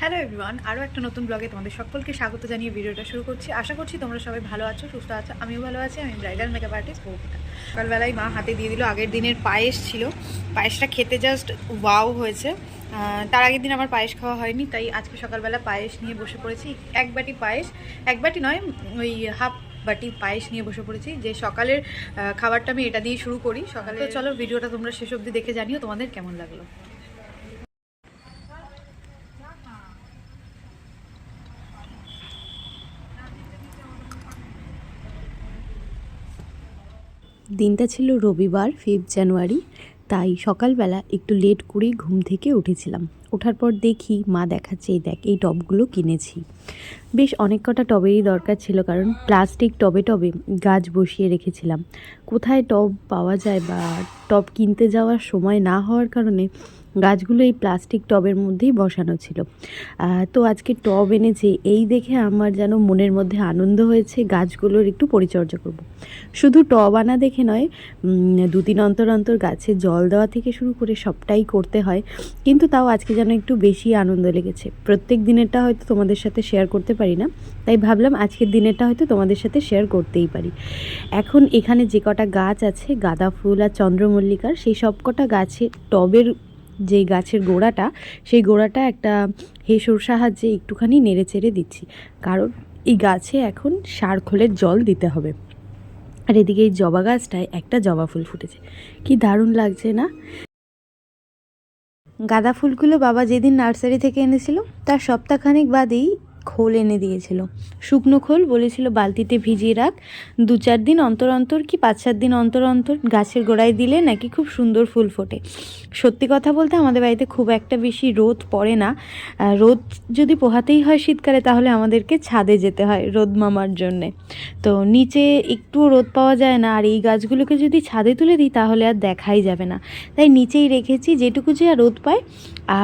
Hello everyone আরও একটা নতুন ব্লগে তোমাদের সকলকে স্বাগত জানিয়ে ভিডিওটা শুরু করছি। আশা করছি তোমরা সবাই ভালো আছো, সুস্থ আছো, আমিও ভালো আছি, আমি ব্রাইডাল মেকআপ আর্টিস্ট বৌপিতা সকালবেলায় মা হাতে দিয়ে দিল, আগের দিনের পায়েস ছিল। পায়েসটা খেতে জাস্ট ওয়াও হয়েছে। তার আগের দিন আমার পায়েস খাওয়া হয়নি, তাই আজকে সকালবেলা পায়েস নিয়ে বসে পড়েছি। এক বাটি পায়েস, এক বাটি নয়, ওই হাফ বাটি পায়েস নিয়ে বসে পড়েছি। যে সকালের আহ, খাবারটা আমি এটা দিয়ে শুরু করি। সকালে তো চলো ভিডিওটা তোমরা শেষ অবধি দেখে জানিও তোমাদের কেমন লাগল। দিনটা ছিল রবিবার ফিফথ জানুয়ারি তাই সকালবেলা একটু লেট করেই ঘুম থেকে উঠেছিলাম। ওঠার পর দেখি, মা দেখাচ্ছে, এই দেখ, এই টবগুলো কিনেছি। বেশ অনেক কটা টবেরই দরকার ছিল, কারণ প্লাস্টিক টবে টবে গাছ বসিয়ে রেখেছিলাম। কোথায় টব পাওয়া যায় বা টব কিনতে যাওয়ার সময় না হওয়ার কারণে গাছগুলো এই প্লাস্টিক টবের মধ্যেই বসানো ছিল। তো আজকে টব এনেছে এই দেখে আমার যেন মনের মধ্যে আনন্দ হয়েছে গাছগুলোর একটু পরিচর্যা করব। শুধু টব আনা দেখে নয় উম, দুদিন অন্তর অন্তর গাছে জল দেওয়া থেকে শুরু করে সবটাই করতে হয় কিন্তু তাও আজকে যেন একটু বেশি আনন্দ লেগেছে। প্রত্যেক দিনেরটা হয়তো তোমাদের সাথে শেয়ার করতে পারি না তাই ভাবলাম আজকের দিনেরটা হয়তো তোমাদের সাথে শেয়ার করতেই পারি। এখন এখানে যে কটা গাছ আছে গাঁদা ফুল আর চন্দ্রমল্লিকার সেই সব কটা গাছে টবের যে গাছের গোড়াটা, সেই গোড়াটা একটা হেসুর সাহায্যে একটুখানি নেড়ে চেড়ে দিচ্ছি। কারণ এই গাছে এখন সার খোলের জল দিতে হবে। আর এদিকে এই জবা গাছটায় একটা জবা ফুল ফুটেছে। কি দারুণ লাগছে না? গাঁদা ফুলগুলো বাবা যেদিন নার্সারি থেকে এনেছিল, তার সপ্তাহখানেক বাদেই খোল এনে দিয়েছিল। শুকনো খোল বলেছিল, বালতিতে ভিজিয়ে রাখ। দু চার দিন অন্তর অন্তর কি পাঁচ সাত দিন অন্তর অন্তর গাছের গোড়ায় দিলে নাকি খুব সুন্দর ফুল ফোটে। সত্যি কথা বলতে আমাদের বাড়িতে খুব একটা বেশি রোদ পড়ে না। রোদ যদি পোহাতেই হয় শীতকালে, তাহলে আমাদেরকে ছাদে যেতে হয় রোদ মামার জন্যে। তো নিচে একটুও রোদ পাওয়া যায় না, আর এই গাছগুলোকে যদি ছাদে তুলে দিই, তাহলে আর দেখাই যাবে না। তাই নিচেই রেখেছি যেটুকু যে আর রোদ পায়।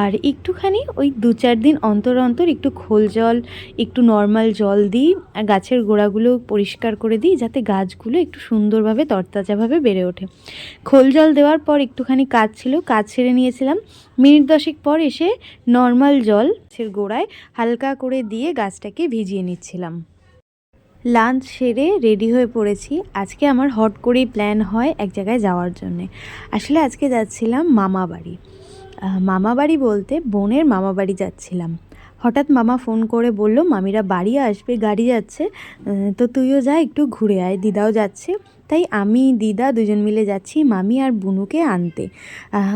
আর একটুখানি ওই দু চার দিন অন্তর অন্তর একটু খোল জল একটু নর্মাল জল দিই আর গাছের গোড়াগুলো পরিষ্কার করে দিই যাতে গাছগুলো একটু সুন্দরভাবে, তরতাজাভাবে বেড়ে ওঠে। খোল জল দেওয়ার পর একটুখানি কাজ ছিল, কাজ ছেড়ে নিয়েছিলাম। মিনিট দশেক পর এসে নর্মাল জল গাছের গোড়ায় হালকা করে দিয়ে গাছটাকে ভিজিয়ে নিচ্ছিলাম। লাঞ্চ সেরে রেডি হয়ে পড়েছি। আজকে আমার হট করেই প্ল্যান হয় এক জায়গায় যাওয়ার জন্যে। আসলে আজকে যাচ্ছিলাম মামা বাড়ি মামা বাড়ি বলতে বোনের মামা বাড়ি যাচ্ছিলাম। হঠাৎ মামা ফোন করে বলল, মামিরা বাড়ি আসবে, গাড়ি যাচ্ছে তো তুইও যা, একটু ঘুরে আয়, দিদাও যাচ্ছে। তাই আমি, দিদা দুজন মিলে যাচ্ছি মামি আর বুনুকে আনতে।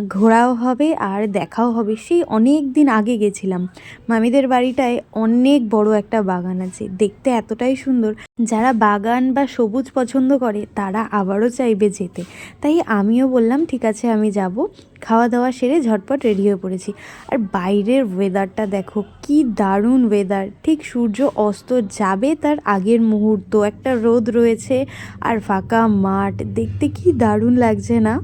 ঘোরাও হবে আর দেখাও হবে। সেই অনেক দিন আগে গেছিলাম। মামিদের বাড়িটায় অনেক বড় একটা বাগান আছে। দেখতে এতটাই সুন্দর। যারা বাগান বা সবুজ পছন্দ করে, তারা আবারও চাইবে যেতে। তাই আমিও বললাম, ঠিক আছে, আমি যাব। খাওয়া দাওয়া সেরে ঝটপট রেডি হয়ে পড়েছি। আর বাইরের ওয়েদারটা দেখো, কি দারুণ ওয়েদার ঠিক সূর্য অস্ত যাবে তার আগের মুহূর্ত। একটা রোদ রয়েছে আর ফাঁকা মাঠ। দেখতে কি দারুণ লাগছে না?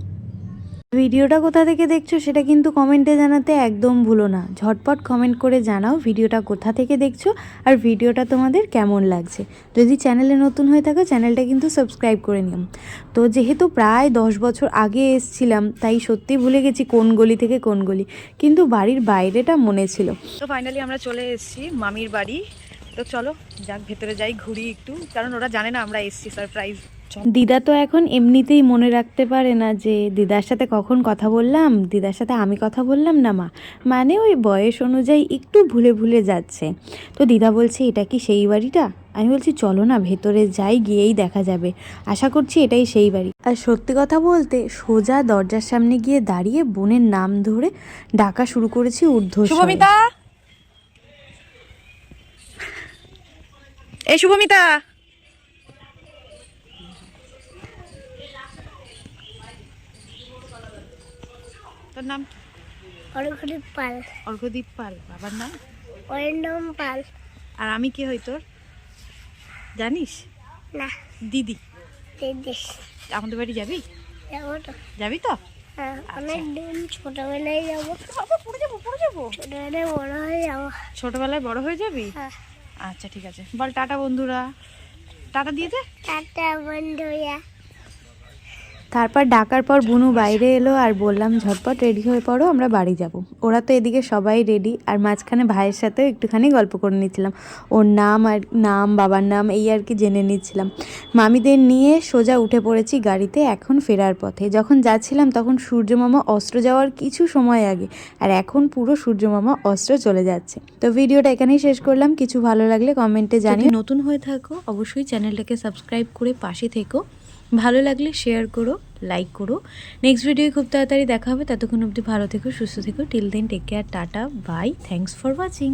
ভিডিওটা কোথা থেকে দেখছ সেটা কিন্তু কমেন্টে জানাতে একদম ভুলো না। ঝটপট কমেন্ট করে জানাও ভিডিওটা কোথা থেকে দেখছ আর ভিডিওটা তোমাদের কেমন লাগছে। যদি চ্যানেলে নতুন হয়ে থাকো চ্যানেলটা কিন্তু সাবস্ক্রাইব করে নিও। তো যেহেতু প্রায় দশ বছর আগে এসছিলাম, তাই সত্যি ভুলে গেছি কোন গলি থেকে কোন গলি। কিন্তু বাড়ির বাইরেটা মনে ছিল। তো ফাইনালি আমরা চলে এসেছি মামির বাড়ি। তো চলো যাক, ভেতরে যাই, ঘুরি একটু। কারণ ওরা জানে না আমরা এসেছি সারপ্রাইজ দিদা তো এখন এমনিতেই মনে রাখতে পারে না যে দিদার সাথে কখন কথা বললাম, দিদার সাথে আমি কথা বললাম না মা। মানে ওই বয়স অনুযায়ী একটু ভুলে ভুলে যাচ্ছে। তো দিদা বলছে, এটা কি সেই বাড়িটা? আমি বলছি, চলো না, ভেতরে যাই, গিয়েই দেখা যাবে। আশা করছি এটাই সেই বাড়ি। আর সত্যি কথা বলতে, সোজা দরজার সামনে গিয়ে দাঁড়িয়ে বোনের নাম ধরে ডাকা শুরু করেছি ঊর্ধ্ব শুভমিতা! এই শুভমিতা! তোর নাম কি? অরঘরি পাল। অর্ঘদীপ পাল বাবার নাম? অরিন্দম পাল। আর আমি কে হই তোর? জানিস? না। দিদি। দিস আমাদের বাড়ি যাবি? যাব তো। যাবি তো? হ্যাঁ অনেক দিন ছোটবেলায় যাব। পড়ে যাব পড়ে যাব। ছোটবেলায় বড় হয়ে যাব। ছোটবেলায় বড় হয়ে যাবি? হ্যাঁ। আচ্ছা ঠিক আছে। বল টাটা বন্ধুরা। টাটা দিয়ে দে। টাটা বন্ধুরা। তারপর ডাকার পর বুনু বাইরে এলো আর বললাম ঝটপট রেডি হয়ে পড়ো আমরা বাড়ি যাব। ওরা তো এদিকে সবাই রেডি আর মাঝখানে ভাইয়ের সাথেও একটুখানি গল্প করে নিচ্ছিলাম। ওর নাম আর নাম বাবার নাম এই আর কি জেনে নিচ্ছিলাম। মামিদের নিয়ে সোজা উঠে পড়েছি গাড়িতে এখন ফেরার পথে। যখন যাচ্ছিলাম তখন সূর্যমামা অস্ত্র যাওয়ার কিছু সময় আগে আর এখন পুরো সূর্যমামা অস্ত্র চলে যাচ্ছে। তো ভিডিওটা এখানেই শেষ করলাম। কিছু ভালো লাগলে কমেন্টে জানিয়ে নতুন হয়ে থাকো অবশ্যই চ্যানেলটাকে সাবস্ক্রাইব করে পাশে থেকো। ভালো লাগলে শেয়ার করো লাইক করো। নেক্সট ভিডিও খুব তাড়াতাড়ি দেখা হবে। ততক্ষণ অবধি ভালো থেকো, সুস্থ থেকো। Till then take care tata bye thanks for watching